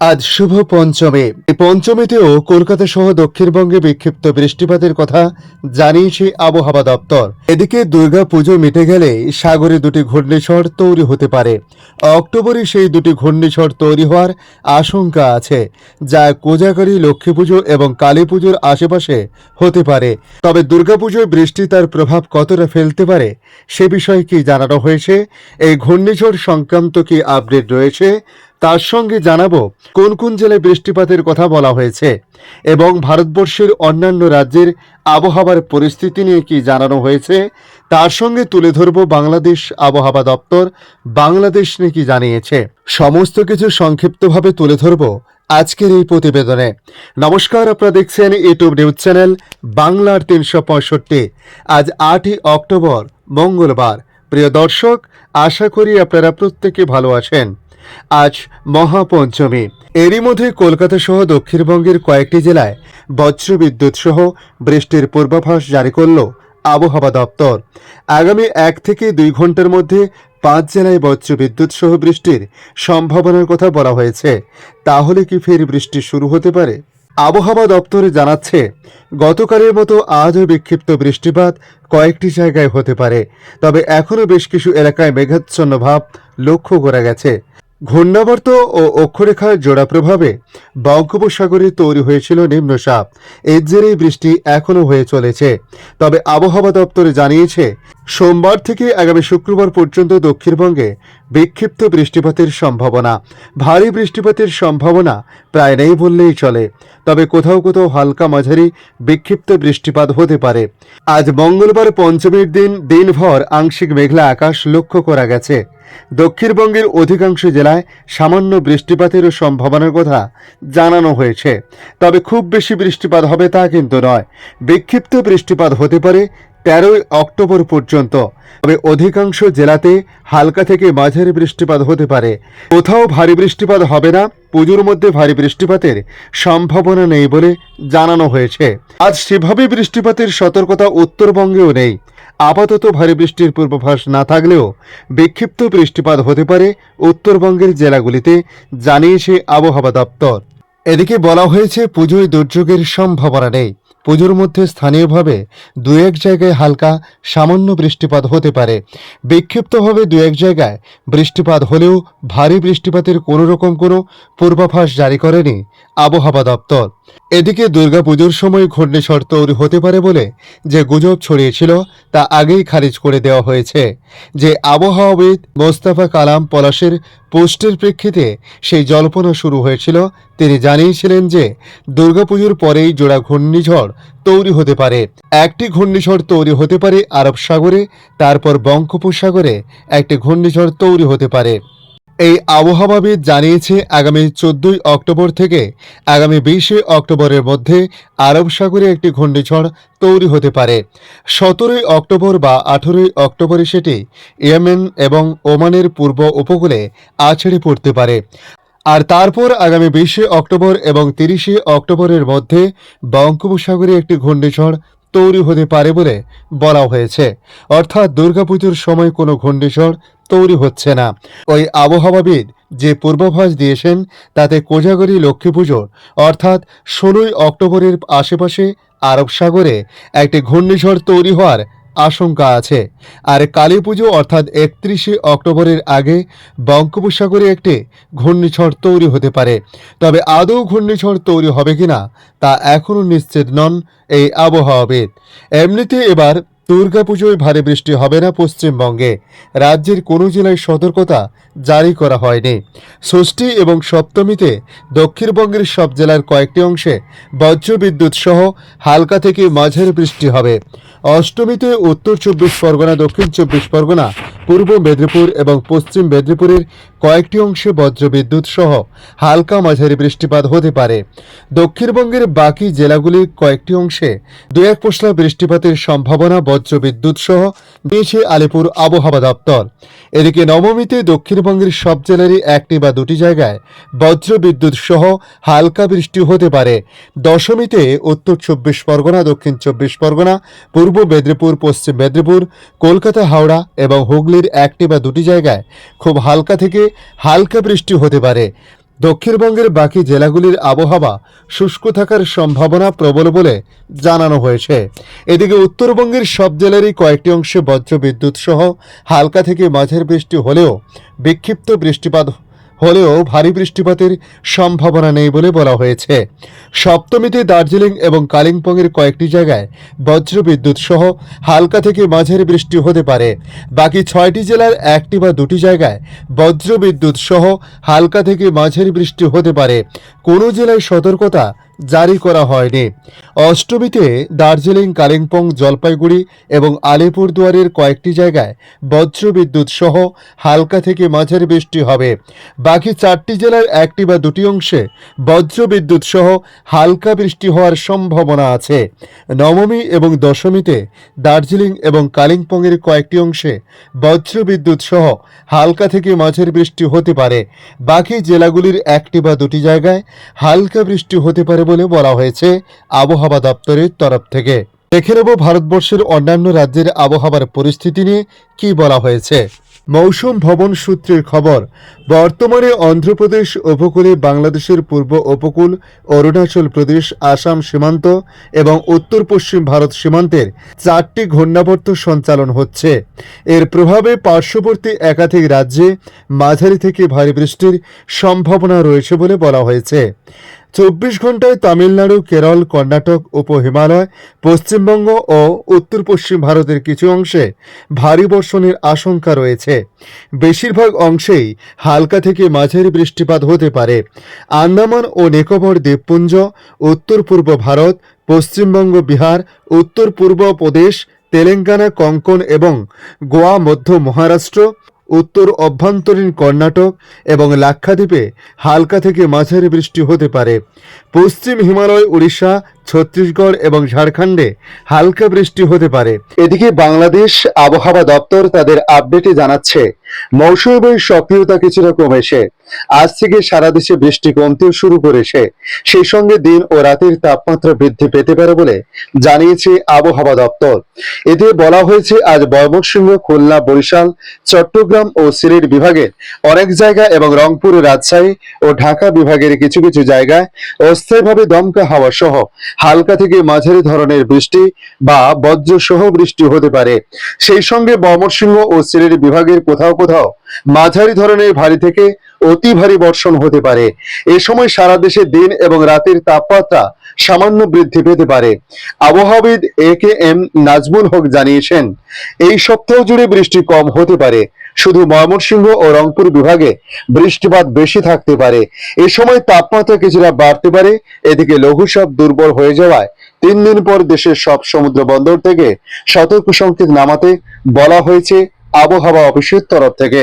আজ শুভ পঞ্চমী। পঞ্চমীতেও কলকাতা সহ দক্ষিণবঙ্গে বিক্ষিপ্ত বৃষ্টিপাতের কথা জানিয়েছে আবহাওয়া দপ্তর। এদিকে দুর্গা পুজো মিটে গেলে সাগরে দুটি ঘূর্ণিঝড় তৈরি হতে পারে। অক্টোবরে সেই দুটি ঘূর্ণিঝড় তৈরি হওয়ার আশঙ্কা আছে, যা কোজাগরী লক্ষ্মী পুজো এবং কালী পুজোর আশেপাশে হতে পারে। তবে দুর্গাপুজোয় বৃষ্টি তার প্রভাব কতটা ফেলতে পারে, সে বিষয়ে কি জানানো হয়েছে? এই ঘূর্ণিঝড় সংক্রান্ত কি আপডেট রয়েছে? তার সঙ্গে জানাব কোন কোন জেলায় বৃষ্টিপাতের কথা বলা হয়েছে এবং ভারতবর্ষের অন্যান্য রাজ্যের আবহাওয়ার পরিস্থিতি নিয়ে কি জানানো হয়েছে, তার সঙ্গে তুলে ধরব বাংলাদেশ আবহাওয়া দপ্তর, বাংলাদেশ নিয়ে কি জানিয়েছে। সমস্ত কিছু সংক্ষিপ্তভাবে তুলে ধরব আজকের এই প্রতিবেদনে। নমস্কার, আপনারা দেখছেন ইউটিউব নিউজ চ্যানেল বাংলার তিনশো পঁয়ষট্টি। আজ আটই অক্টোবর, মঙ্গলবার। প্রিয় দর্শক, আশা করি আপনারা প্রত্যেকে ভালো আছেন। আজ মহাপঞ্চমী। এরই মধ্যে কলকাতা সহ দক্ষিণবঙ্গের কয়েকটি জেলায় বজ্রবিদ্যুৎ সহ বৃষ্টির পূর্বাভাস জারি করল আবহাওয়া দপ্তর। আগামী এক থেকে দুই ঘণ্টার মধ্যে পাঁচ জেলায় বজ্রবিদ্যুৎ সহ বৃষ্টির সম্ভাবনার কথা বলা হয়েছে। তাহলে কি ফের বৃষ্টি শুরু হতে পারে? আবহাওয়া দপ্তরে জানাচ্ছে, গতকালের মতো আজও বিক্ষিপ্ত বৃষ্টিপাত কয়েকটি জায়গায় হতে পারে। তবে এখনও বেশ কিছু এলাকায় মেঘাচ্ছন্ন ভাব লক্ষ্য করা গেছে। ঘূর্ণাবর্ত ও অক্ষরেখার জোড়া প্রভাবে বঙ্গোপসাগরে তৈরি হয়েছিল নিম্নচাপ এর জেরেই বৃষ্টি এখনও হয়ে চলেছে। তবে আবহাওয়া দপ্তর জানিয়েছে, সোমবার থেকে আগামী শুক্রবার পর্যন্ত দক্ষিণবঙ্গে বিক্ষিপ্ত বৃষ্টিপাতের সম্ভাবনা। ভারী বৃষ্টিপাতের সম্ভাবনা প্রায় নেই বললেই চলে। তবে কোথাও কোথাও হালকা মাঝারি বিক্ষিপ্ত বৃষ্টিপাত হতে পারে। আজ মঙ্গলবার পঞ্চমীর দিন দিনভর আংশিক মেঘলা আকাশ লক্ষ্য করা গেছে। দক্ষিণবঙ্গের অধিকাংশ জেলায় সামান্য বৃষ্টিপাতেরও সম্ভাবনার কথা জানানো হয়েছে। তবে খুব বেশি বৃষ্টিপাত হবে তা কিন্তু নয়। বিক্ষিপ্ত বৃষ্টিপাত হতে পারে তেরোই অক্টোবর পর্যন্ত, তবে অধিকাংশ জেলাতে হালকা থেকে মাঝারি বৃষ্টিপাত হতে পারে। কোথাও ভারী বৃষ্টিপাত হবে না, পুজোর মধ্যে ভারী বৃষ্টিপাতের সম্ভাবনা নেই বলে জানানো হয়েছে। আজ সেভাবে বৃষ্টিপাতের সতর্কতা উত্তরবঙ্গেও নেই। আপাতত ভারী বৃষ্টির পূর্বাভাস না থাকলেও বিক্ষিপ্ত বৃষ্টিপাত হতে পারে উত্তরবঙ্গের জেলাগুলিতে, জানিয়েছে আবহাওয়া দপ্তর। এদিকে বলা হয়েছে, পুজোয় দুর্যোগের সম্ভাবনা নেই। পুজোর মধ্যে স্থানীয়ভাবে দু এক জায়গায় হালকা সামান্য বৃষ্টিপাত হতে পারে। বিক্ষিপ্তভাবে দু এক জায়গায় বৃষ্টিপাত হলেও ভারী বৃষ্টিপাতের কোনো রকম কোনো পূর্বাভাস জারি করেনি আবহাওয়া দপ্তর। এদিকে দুর্গাপুজোর সময় ঘূর্ণিঝড় তৈরি হতে পারে বলে যে গুজব ছড়িয়েছিল তা আগেই খারিজ করে দেওয়া হয়েছে। যে আবহাওয়াবিদ মোস্তাফা কালাম পলাশের পোস্টের প্রেক্ষিতে সেই জল্পনা শুরু হয়েছিল, তিনি জানিয়েছিলেন যে দুর্গাপুজোর পরেই জোড়া ঘূর্ণিঝড় তৈরি হতে পারে। একটি ঘূর্ণিঝড় তৈরি হতে পারে আরব সাগরে, তারপর বঙ্গোপসাগরে একটি ঘূর্ণিঝড় তৈরি হতে পারে। এই আবহাওয়াবিদ জানিয়েছে আগামী চোদ্দই অক্টোবর থেকে আগামী বিশে অক্টোবরের মধ্যে আরব সাগরে একটি ঘূর্ণিঝড় তৈরি হতে পারে। সতেরোই অক্টোবর বা আঠেরোই অক্টোবরে সেটি ইয়েমেন এবং ওমানের পূর্ব উপকূলে আছড়ে পড়তে পারে। আর তারপর আগামী বিশে অক্টোবর এবং তিরিশে অক্টোবরের মধ্যে বঙ্গোপসাগরে একটি ঘূর্ণিঝড় তৈরি হতে পারে বলে বলা হয়েছে। অর্থাৎ দুর্গাপুজোর সময় কোনো ঘূর্ণিঝড় তৈরি হচ্ছে না। ওই আবহাওয়াবিদ যে পূর্বাভাস দিয়েছেন, তাতে কোজাগরি লক্ষ্মী পুজোর অর্থাৎ ষোলোই অক্টোবরের আশেপাশে আরব সাগরে একটি ঘূর্ণিঝড় তৈরি হওয়ার আশঙ্কা আছে। আর কালী পুজো অর্থাৎ একত্রিশে অক্টোবরের আগে বঙ্গোপসাগরে একটি ঘূর্ণিঝড় তৈরি হতে পারে। তবে আদৌ ঘূর্ণিঝড় তৈরি হবে কিনা তা এখনও নিশ্চিত নন এই আবহাওয়াবিদ। এমনিতে এবার দুর্গাপুজোয় ভারী বৃষ্টি হবে না পশ্চিমবঙ্গে। রাজ্যের কোনো জেলায় সতর্কতা জারি করা হয়নি। ষষ্ঠী এবং সপ্তমীতে দক্ষিণবঙ্গের সব জেলার কয়েকটি অংশে বজ্রবিদ্যুৎ সহ হালকা থেকে মাঝারি বৃষ্টি হবে। অষ্টমীতে উত্তর চব্বিশ পরগনা, দক্ষিণ চব্বিশ পরগনা, পূর্ব মেদিনীপুর এবং পশ্চিম মেদিনীপুরের কয়েকটি অংশে বজ্রবিদ্যুৎ সহ হালকা মাঝারি বৃষ্টিপাত হতে পারে। দক্ষিণবঙ্গের বাকি জেলাগুলির কয়েকটি অংশে দু এক পশলা বৃষ্টিপাতের সম্ভাবনা বজ্রবিদ্যুৎ সহ দিয়েছে আলিপুর আবহাওয়া দপ্তর। এদিকে নবমীতে দক্ষিণবঙ্গের সব জেলারই একটি বা দুটি জায়গায় বজ্রবিদ্যুৎ সহ হালকা বৃষ্টি হতে পারে। দশমীতে উত্তর চব্বিশ পরগনা, দক্ষিণ চব্বিশ পরগনা, পূর্ব মেদিনীপুর, পশ্চিম মেদিনীপুর, কলকাতা, হাওড়া এবং হুগলির একটি বা দুটি জায়গায় খুব হালকা থেকে হালকা বৃষ্টি হতে পারে। দক্ষিণবঙ্গের বাকি জেলাগুলির আবহাওয়া শুষ্ক থাকার সম্ভাবনা প্রবল বলে জানানো হয়েছে। এদিকে উত্তরবঙ্গের সব জেলারই কয়েকটি অংশে বজ্রবিদ্যুৎ সহ হালকা থেকে মাঝের বৃষ্টি হলেও বিক্ষিপ্ত বৃষ্টিপাত হলেও ভারী বৃষ্টিপাতের সম্ভাবনা নেই বলে বলা হয়েছে। সপ্তমীতে দার্জিলিং এবং কালিম্পংয়ের কয়েকটি জায়গায় বজ্রবিদ্যুৎ সহ হালকা থেকে মাঝারি বৃষ্টি হতে পারে। বাকি ছয়টি জেলার একটি বা দুটি জায়গায় বজ্রবিদ্যুৎ সহ হালকা থেকে মাঝারি বৃষ্টি হতে পারে। কোনো জেলায় সতর্কতা জারি করা হয়নি। অষ্টমীতে দার্জিলিং, কালিম্পং, জলপাইগুড়ি এবং আলিপুরদুয়ারের কয়েকটি জায়গায় বজ্র বিদ্যুৎ সহ হালকা থেকে মাঝারি বৃষ্টি হবে। বাকি চারটি জেলার একটি বা দুটি অংশে বজ্র বিদ্যুৎ সহ হালকা বৃষ্টি হওয়ার সম্ভাবনা আছে। নবমী এবং দশমীতে দার্জিলিং এবং কালিম্পংয়ের কয়েকটি অংশে বজ্র বিদ্যুৎ সহ হালকা থেকে মাঝারি বৃষ্টি হতে পারে। বাকি জেলাগুলির একটি বা দুটি জায়গায় হালকা বৃষ্টি হতে পারে বলে বলা হয়েছে আবহাওয়া দপ্তরের তরফ থেকে। দেখে নেব ভারতবর্ষের অন্যান্য রাজ্যের আবহাওয়ার পরিস্থিতি নিয়ে কি বলা হয়েছে। মৌসুম ভবন সূত্রের খবর, বর্তমানে অন্ধ্রপ্রদেশ উপকূলে বাংলাদেশের পূর্ব উপকূল, অরুণাচল প্রদেশ, আসাম সীমান্ত এবং উত্তর পশ্চিম ভারত সীমান্তের চারটি ঘূর্ণাবর্ত সঞ্চালন হচ্ছে। এর প্রভাবে পার্শ্ববর্তী একাধিক রাজ্যে মাঝারি থেকে ভারী বৃষ্টির সম্ভাবনা রয়েছে বলে বলা হয়েছে। চব্বিশ ঘন্টায় তামিলনাড়ু, কেরল, কর্ণাটক উপ হিমালয়, পশ্চিমবঙ্গ ও উত্তর পশ্চিম ভারতের কিছু অংশে ভারী বর্ষণের আশঙ্কা রয়েছে। বেশিরভাগ অংশেই হালকা থেকে মাঝারি বৃষ্টিপাত হতে পারে। আন্দামান ও নিকোবর দ্বীপপুঞ্জ উত্তর পূর্ব ভারত, পশ্চিমবঙ্গ, বিহার উত্তর পূর্ব প্রদেশ, তেলেঙ্গানা, কঙ্কন এবং গোয়া, মধ্য মহারাষ্ট্র উত্তর অভ্যন্তরীণ কর্ণাটক এবং লাক্ষাদ্বীপে হালকা থেকে মাঝারি বৃষ্টি হতে পারে। পশ্চিম হিমালয় উড়িষ্যা ছত্তিশগড় এবং ঝাড়খণ্ডে হালকা বৃষ্টি হতে পারে। এদিকে বাংলাদেশ আবহাওয়া দপ্তর তাদের আপডেটে জানাচ্ছে মৌসুমী বায়ুর সক্রিয়তা কিছুটা কমেছে। আজ থেকে সারা দেশে বৃষ্টি কমতেও শুরু করেছে। সেই সঙ্গে দিন ও রাতের তাপমাত্রা বৃদ্ধি পেতে পারে বলে জানিয়েছে আবহাওয়া দপ্তর। এতে বলা হয়েছে, আজ ময়মনসিংহ খুলনা, বরিশাল, চট্টগ্রাম ও সিলেট বিভাগের অনেক জায়গা এবং রংপুর, রাজশাহী ও ঢাকা বিভাগের কিছু কিছু জায়গায় অস্থায়ীভাবে দমকা হাওয়া সহ হালকা থেকে মাঝারি ধরনের বৃষ্টি বা বজ্র সহ বৃষ্টি হতে পারে। সেই সঙ্গে ময়মনসিংহ ও সিলেট বিভাগের কোথাও কোথাও মাঝারি ধরনের ভারী থেকে অতি ভারী বর্ষণ হতে পারে। এ সময় সারা দেশে দিন এবং রাতের তাপমাত্রা সামান্য বৃদ্ধি পেতে পারে। আবহাওয়াবিদ এ কে এম নাজমুল হক জানিয়েছেন, এই সপ্তাহ জুড়ে বৃষ্টি কম হতে পারে। শুধু ময়মনসিংহ ও রংপুর বিভাগে বৃষ্টিপাত বেশি থাকতে পারে। এ সময় তাপমাত্রা কিছুটা বাড়তে পারে। এদিকে লঘুচাপ দুর্বল হয়ে যাওয়ায় তিন দিন পর দেশের সব সমুদ্র বন্দর থেকে সতর্ক সংকেত নামাতে বলা হয়েছে আবহাওয়া অফিসের তরফ থেকে।